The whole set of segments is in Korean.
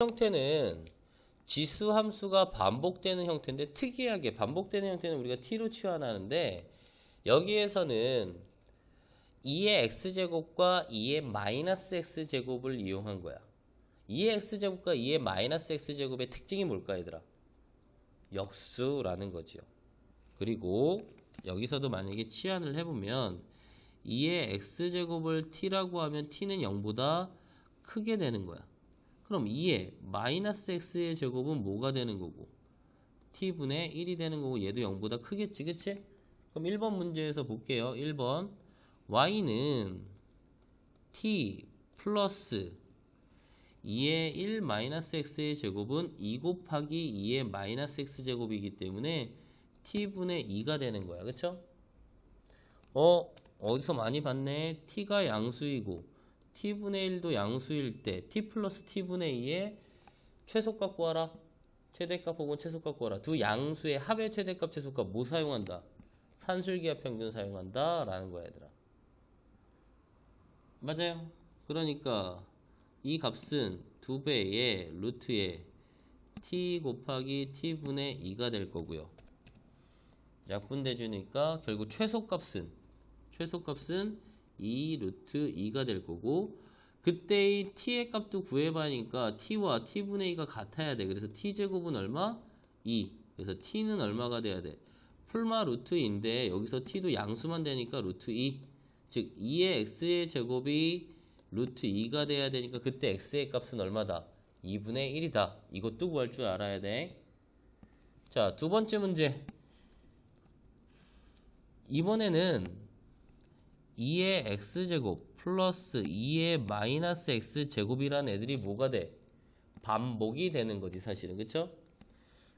형태는 지수 함수가 반복되는 형태인데 특이하게 반복되는 형태는 우리가 t로 치환하는데 여기에서는 2의 x제곱과 2의 마이너스 x제곱을 이용한 거야. 2의 x제곱과 2의 마이너스 x제곱의 특징이 뭘까 얘들아? 역수라는 거지요. 그리고 여기서도 만약에 치환을 해보면 2의 x제곱을 t라고 하면 t는 0보다 크게 되는 거야. 그럼 2의 마이너스 x의 제곱은 뭐가 되는 거고 t분의 1이 되는 거고 얘도 0보다 크겠지 그치? 그럼 1번 문제에서 볼게요 1번 y는 t 플러스 2의 1 마이너스 x의 제곱은 2 곱하기 2의 마이너스 x 제곱이기 때문에 t분의 2가 되는 거야 그쵸? 어 어디서 많이 봤네 t가 양수이고 t분의 1도 양수일 때 t 플러스 t분의 2의 최소값 구하라. 최대값 혹은 최소값 구하라. 두 양수의 합의 최대값 최소값 뭐 사용한다? 산술기하 평균 사용한다? 라는 거야 얘들아. 맞아요. 그러니까 이 값은 두 배의 루트의 t 곱하기 t분의 2가 될 거고요. 약분대주니까 결국 최소값은 최소값은 2 루트 2가 될 거고 그때의 t의 값도 구해봐니까 t와 t분의 2가 같아야 돼 그래서 t제곱은 얼마? 2 그래서 t는 얼마가 돼야 돼? 풀마 루트인데 여기서 t도 양수만 되니까 루트 2 즉 2의 x의 제곱이 루트 2가 돼야 되니까 그때 x의 값은 얼마다? 2분의 1이다 이것도 구할 줄 알아야 돼 자 두 번째 문제 이번에는 2의 x제곱 플러스 2의 마이너스 x제곱이라는 애들이 뭐가 돼? 반복이 되는 거지 사실은 그쵸?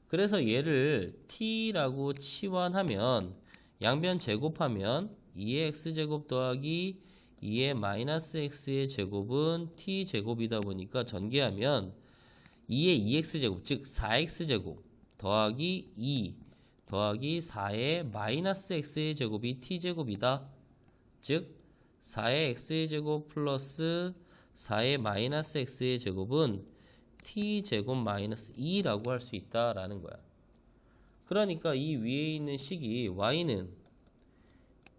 그래서 얘를 t라고 치환하면 양변 제곱하면 2의 x제곱 더하기 2의 마이너스 x의 제곱은 t제곱이다 보니까 전개하면 2의 2x제곱 즉 4x제곱 더하기 2 더하기 4의 마이너스 x의 제곱이 t제곱이다 즉 4의 x의 제곱 플러스 4의 마이너스 x의 제곱은 t제곱 마이너스 2라고 할 수 있다라는 거야. 그러니까 이 위에 있는 식이 y는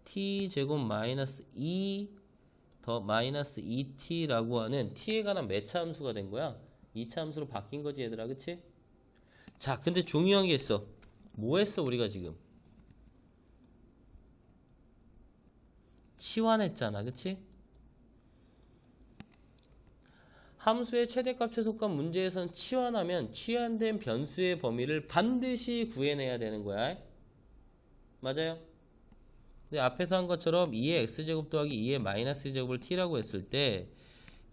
t제곱 마이너스 2 더 마이너스 2t라고 하는 t에 관한 매차 함수가 된 거야. 2차 함수로 바뀐 거지 얘들아 그치? 자 근데 중요한 게 있어. 뭐 했어 우리가 지금? 치환했잖아 그치? 함수의 최대값 최소값 문제에선 치환하면 치환된 변수의 범위를 반드시 구해내야 되는 거야 맞아요? 근데 앞에서 한 것처럼 2의 x제곱 더하기 2의 마이너스 제곱을 t라고 했을 때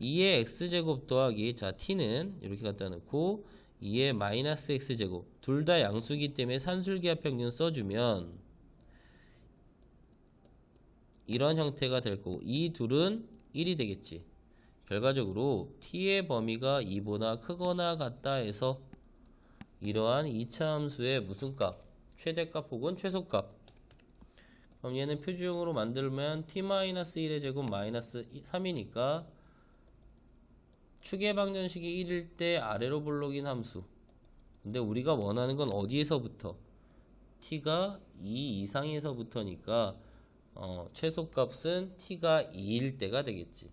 2의 x제곱 더하기 자 t는 이렇게 갖다 놓고 2의 마이너스 x제곱 둘 다 양수기 때문에 산술기하 평균 써주면 이런 형태가 될 거고 이 둘은 1이 되겠지 결과적으로 t의 범위가 2보다 크거나 같다 해서 이러한 2차 함수의 무슨 값? 최대값 혹은 최소값 그럼 얘는 표준형으로 만들면 t-1의 제곱 마이너스 3이니까 축의 방정식이 1일 때 아래로 볼록인 함수 근데 우리가 원하는 건 어디에서부터? t가 2 이상에서부터니까 어, 최소값은 t가 2일 때가 되겠지.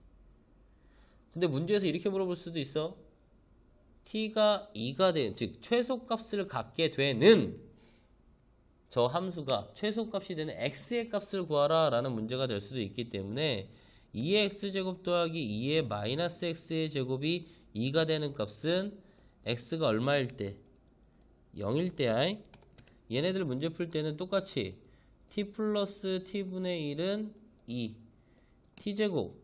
근데 문제에서 이렇게 물어볼 수도 있어. t가 2가 된, 즉 최소값을 갖게 되는 저 함수가 최소값이 되는 x의 값을 구하라 라는 문제가 될 수도 있기 때문에 2의 x제곱 더하기 2의 마이너스 x의 제곱이 2가 되는 값은 x가 얼마일 때? 0일 때야. 얘네들 문제 풀 때는 똑같이 t 플러스 t분의 1은 2 t제곱.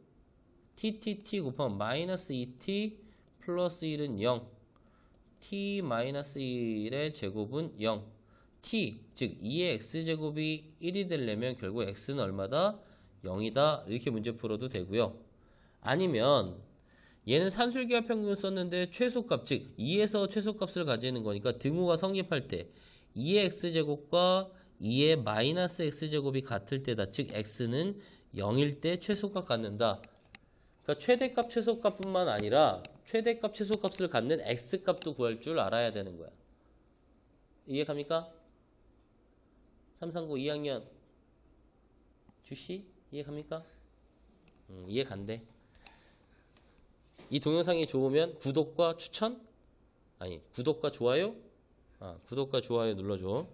Ttt 곱하면 마이너스 2t 플러스 1은 0 t 마이너스 1의 제곱은 0 t 즉 2의 x제곱이 1이 되려면 결국 x는 얼마다? 0이다. 이렇게 문제 풀어도 되고요. 아니면 얘는 산술기하 평균 썼는데 최소값 즉 2에서 최소값을 가지는 거니까 등호가 성립할 때 2의 x제곱과 2의 마이너스 x제곱이 같을 때다. 즉 x는 0일 때 최소값 갖는다. 그러니까 최대값 최소값뿐만 아니라 최대값, 최소값을 갖는 x값도 구할 줄 알아야 되는 거야. 이해 갑니까? 339 2학년 주씨 이해 갑니까? 음, 이해 간대. 이 동영상이 좋으면 구독과 추천? 아니, 구독과 좋아요? 아, 구독과 좋아요 눌러줘.